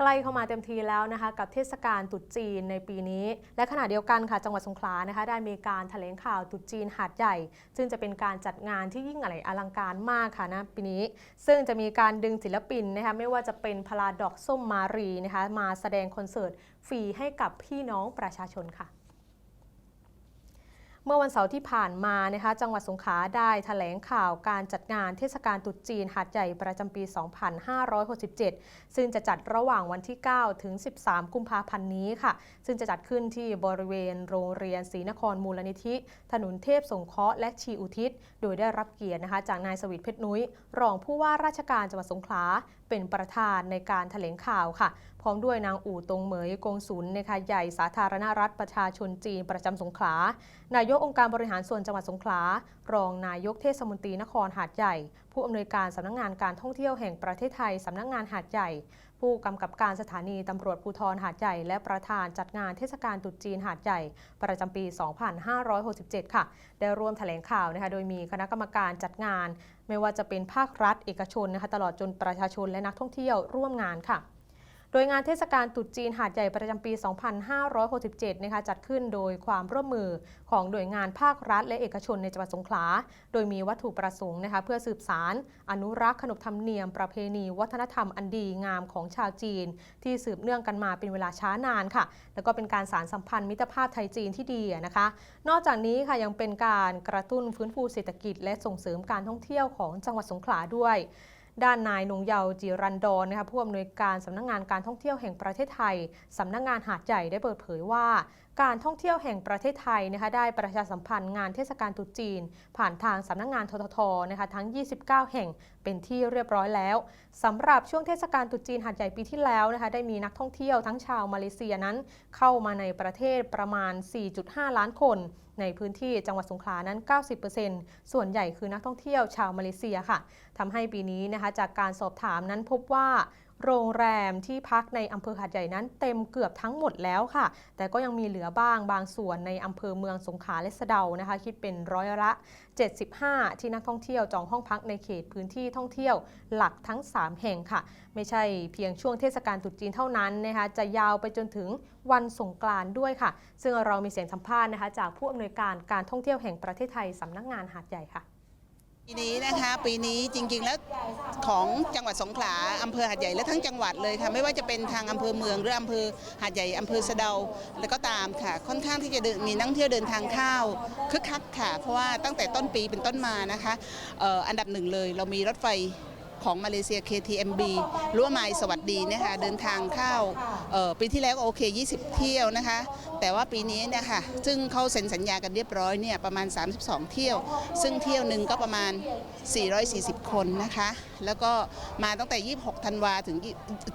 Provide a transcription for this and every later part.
ใกล้เข้ามาเต็มทีแล้วนะคะกับเทศกาลตรุษจีนในปีนี้ และขณะเดียวกันค่ะจังหวัดสงขลานะคะได้มีการแถลงข่าวตรุษจีนหาดใหญ่ ซึ่งจะเป็นการจัดงานที่ยิ่งใหญ่อลังการมากค่ะนะปีนี้ ซึ่งจะมีการดึงศิลปินนะคะไม่ว่าจะเป็นพลาดอกส้มมารีนะคะมาแสดงคอนเสิร์ตฟรีให้กับพี่น้องประชาชนค่ะ เมื่อวันเสาร์ที่ผ่านมานะคะจังหวัดสงขลาได้แถลงข่าวการจัดงานเทศกาลตรุษจีนหาดใหญ่ประจำปี 2567 ซึ่งจะจัดระหว่างวันที่ 9 ถึง 13 กุมภาพันธ์นี้ค่ะ ซึ่งจะจัดขึ้นที่บริเวณโรงเรียนศรีนครมูลนิธิ ถนนเทพสงเคราะห์และชีอุทิศ โดยได้รับเกียรตินะคะจากนายสวิตเพชรนุ้ย รองผู้ว่าราชการจังหวัดสงขลา เป็นประธานในการแถลงข่าวค่ะ พร้อมด้วยนางอู่ตงเหมยกงศุลนะคะใหญ่สาธารณรัฐประชาชนจีนประจำสงขลา นายกองค์การบริหารส่วนจังหวัดสงขลา รองนายกเทศมนตรีนครหาดใหญ่ ผู้อำนวยการสำนักงานการท่องเที่ยวแห่งประเทศไทยสำนักงานหาดใหญ่ ผู้กำกับการสถานีตำรวจภูธรหาดใหญ่ และประธานจัดงานเทศกาลตรุษจีนหาดใหญ่ ประจำปี 2567 ค่ะ ได้ร่วมแถลงข่าวนะคะ โดยมีคณะกรรมการจัดงาน ไม่ว่าจะเป็นภาครัฐเอกชนนะคะ ตลอดจนประชาชนและนักท่องเที่ยวร่วมงานค่ะ โดยงานเทศกาลตรุษจีนหาดใหญ่ประจำปี 2567 นะคะจัดขึ้นโดยความร่วมมือของหน่วยงานภาครัฐ และเอกชนในจังหวัดสงขลา โดยมีวัตถุประสงค์นะคะเพื่อสืบสาร อนุรักษ์ขนบธรรมเนียม ประเพณี วัฒนธรรมอันดีงามของชาวจีน ที่สืบเนื่องกันมาเป็นเวลาช้านานค่ะ แล้วก็เป็นการสารสัมพันธ์มิตรภาพไทยจีนที่ดีนะคะ นอกจากนี้ค่ะยังเป็นการกระตุ้นฟื้นฟูเศรษฐกิจ และส่งเสริมการท่องเที่ยวของจังหวัดสงขลาด้วย ด้านนายนงเยาจิรันดรนะคะผู้อำนวยการสำนักงานการท่องเที่ยวแห่งประเทศไทยสำนักงานหาดใหญ่ได้เปิดเผยว่า การท่องเที่ยวแห่งประเทศไทยนะคะได้ประชาสัมพันธ์งานเทศกาลตรุษจีน ผ่านทางสำนักงานทททนะคะทั้ง 29 แห่งเป็นที่เรียบร้อยแล้วสำหรับช่วงเทศกาลตรุษจีนหาดใหญ่ปีที่แล้วนะคะได้มีนักท่องเที่ยวทั้งชาวมาเลเซียนั้น เข้ามาในประเทศประมาณ 4.5 ล้านคน ในพื้นที่จังหวัดสงขลานั้น 90%ส่วนใหญ่คือนักท่องเที่ยวชาวมาเลเซียค่ะทำให้ปีนี้นะคะจากการสอบถามนั้นพบว่า โรงแรมที่พักในอำเภอหาดใหญ่นั้นเต็มเกือบทั้งหมดแล้วค่ะ แต่ก็ยังมีเหลือบ้างบางส่วนในอำเภอเมืองสงขลาและสะเดานะคะ คิดเป็นร้อยละ 75 ที่นักท่องเที่ยวจองห้องพักในเขตพื้นที่ท่องเที่ยวหลักทั้ง 3 แห่งค่ะ ไม่ใช่เพียงช่วงเทศกาลตรุษจีนเท่านั้นนะคะจะยาวไปจนถึงวันสงกรานต์ด้วยค่ะ ซึ่งเรามีเสียงสัมภาษณ์นะคะจากผู้อำนวยการการท่องเที่ยวแห่งประเทศไทยสำนักงานหาดใหญ่ค่ะ ปีนี้นะคะปีนี้จริงๆแล้วของจังหวัดสงขลาอำเภอหาดใหญ่และทั้งจังหวัดเลยค่ะไม่ว่าจะเป็นทางอำเภอเมืองหรืออำเภอหาดใหญ่อำเภอสะเดาแล้วก็ตามค่ะ ค่อนข้างที่จะมีนักท่องเที่ยวเดินทางเข้าคึกคักค่ะ เพราะว่าตั้งแต่ต้นปีเป็นต้นมานะคะอออันดับหนึ่งเลย เรามีรถไฟ ของมาเลเซีย KTMB รั้วไมสวัสดีนะคะเดินทางเข้าปีที่แล้วโอเค 20 เที่ยวนะคะ แต่ว่าปีนี้เนะคะซึ่งเขาเซ็นสัญญากันเรียบร้อยเนี่ยประมาณ 32 เที่ยว ซึ่งเที่ยวหนึ่งก็ประมาณ 440 คนนะคะ แล้วก็มาตั้งแต่ 26 ธันวาถึง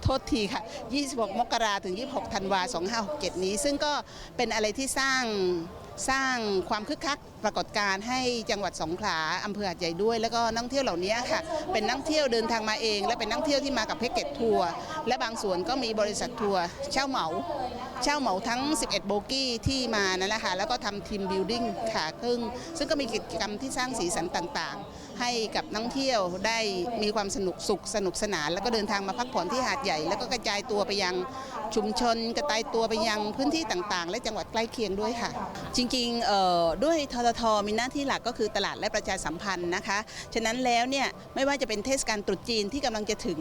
โทษทีค่ะ 26 มกราถึง 26 ธันวา 2567 นี้ ซึ่งก็เป็นอะไรที่สร้าง สร้างความคึกคักปรากฏการณ์ให้จังหวัดสงขลาอำเภอหาดใหญ่ด้วย แล้วก็นักท่องเที่ยวเหล่านี้ค่ะ เป็นนักท่องเที่ยวเดินทางมาเอง และเป็นนักท่องเที่ยวที่มากับแพ็กเกจทัวร์และบางส่วนก็มีบริษัททัวร์เช่าเหมาเช่าเหมาทั้ง 11 โบกี้ที่มานั่นแหละค่ะแล้วก็ทำทีมบิลดิ้งค่ะซึ่งซึ่งก็มีกิจกรรมที่สร้างสีสันต่างๆ ให้กับนักท่องเที่ยวได้มีความสนุกสุขสนุกสนาน แล้วก็เดินทางมาพักผ่อนที่หาดใหญ่ แล้วก็กระจายตัวไปยังชุมชน กระจายตัวไปยังพื้นที่ต่างๆ และจังหวัดใกล้เคียงด้วยค่ะจจริงๆด้วยทททมีหน้าที่หลักก็คือตลาดและประชาสัมพันธ์นะคะ ฉะนั้นแล้วเนี่ยไม่ว่าจะเป็นเทศกาลตรุษจีนที่กำลังจะถึง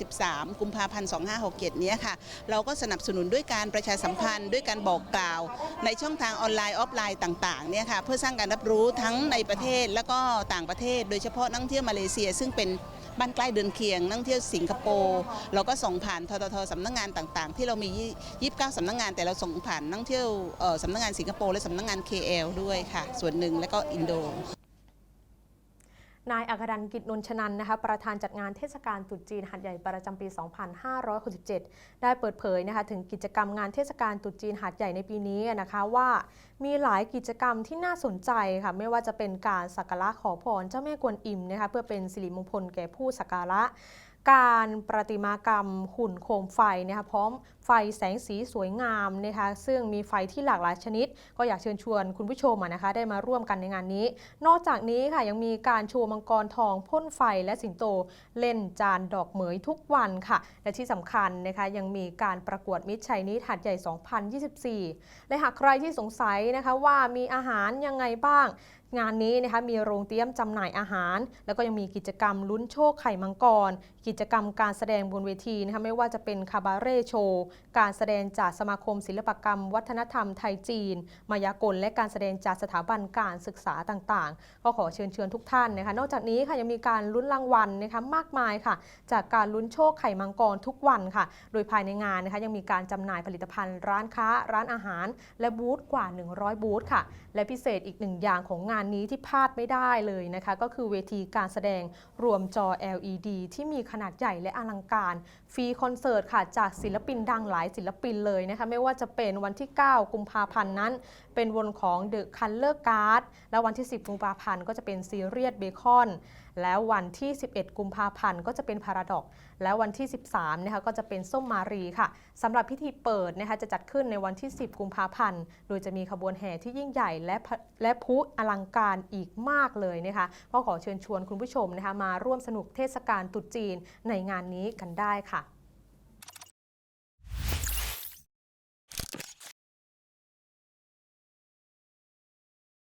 9-13 กุมภาพันธ์ 2567เนี้ยค่ะ เราก็สนับสนุนด้วยการประชาสัมพันธ์ ด้วยการบอกกล่าว ในช่องทางออนไลน์ออฟไลน์ต่างๆเนี่ยค่ะเพื่อสร้างการรับรู้ทั้งในประเทศแล้วก็ต่างประเทศ โดยเฉพาะนักท่องเที่ยวมาเลเซียซึ่งเป็น บ้านใกล้เดินเคียงนักท่องเที่ยวสิงคโปร์เราก็ส่งผ่านทททสำนักงานต่างๆ ที่เรามี29สำนักงานแต่เราส่งผ่านนักท่องเที่ยวสำนักงานสิงคโปร์และสำนักงาน KL ด้วยค่ะ ส่วนหนึ่งแล้วก็อินโด นายอัครดันกิจนนชนันนะคะประธานจัดงานเทศกาลตรุษจีนหัดใหญ่ประจำปี 2567 ได้เปิดเผยนะคะถึงกิจกรรมงานเทศกาลตรุษจีนหัดใหญ่ในปีนี้นะคะว่ามีหลายกิจกรรมที่น่าสนใจค่ะไม่ว่าจะเป็นการสักการะขอพรเจ้าแม่กวนอิมนะคะเพื่อเป็นสิริมงคลแก่ผู้สักการะการประติมากรรมหุ่นโคมไฟนะคะพร้อม ไฟแสงสีสวยงามนะคะซึ่งมีไฟที่หลากหลายชนิด ก็อยากเชิญชวนคุณผู้ชมนะคะได้มาร่วมกันในงานนี้ นอกจากนี้ค่ะยังมีการโชว์มังกรทองพ่นไฟและสิงโตเล่นจานดอกเหมยทุกวันค่ะ และที่สำคัญนะคะยังมีการประกวดมิตรชัยนิดหัดใหญ่ 2024 และหากใครที่สงสัยนะคะว่ามีอาหารยังไงบ้าง งานนี้นะคะมีโรงเตรียมจำหน่ายอาหาร แล้วก็ยังมีกิจกรรมลุ้นโชคไข่มังกร กิจกรรมการแสดงบนเวทีนะคะไม่ว่าจะเป็นคาบาเร่โชว์การแสดงจากสมาคมศิลปกรรม วัฒนธรรมไทยจีน มายากล และการแสดงจากสถาบันการศึกษาต่างๆ ก็ขอเชิญชวนทุกท่านนะคะ นอกจากนี้ค่ะยังมีการลุ้นรางวัลนะคะมากมายค่ะ จากการลุ้นโชคไข่มังกรทุกวันค่ะ โดยภายในงานนะคะยังมีการจำหน่ายผลิตภัณฑ์ ร้านค้า ร้านอาหาร และบูธกว่า 100 บูธค่ะ และพิเศษอีกหนึ่งอย่างของงานนี้ที่พลาดไม่ได้เลยนะคะ ก็คือเวทีการแสดงรวมจอ LED ที่มีขนาดใหญ่และอลังการฟรีคอนเสิร์ตค่ะจากศิลปินดังหลายศิลปินเลยนะคะไม่ว่าจะเป็นวันที่ 9 กุมภาพันธ์นั้น เป็นวนของ The Color Guard แล้ววันที่ 10 กุมภาพันธ์ก็จะเป็นซีเรียสเบคอนแล้ววันที่ 11 กุมภาพันธ์ก็จะเป็นพาราดอก แล้ววันที่ 13นะคะก็จะเป็นส้มมารีค่ะสำหรับพิธีเปิดนะคะจะจัดขึ้นในวันที่ 10 กุมภาพันธ์ โดยจะมีขบวนแห่ที่ยิ่งใหญ่และและพุอลังการอีกมากเลยนะคะก็ขอเชิญชวนคุณผู้ชมนะคะมาร่วมสนุกเทศกาลตรุษจีนในงานนี้กันได้ค่ะ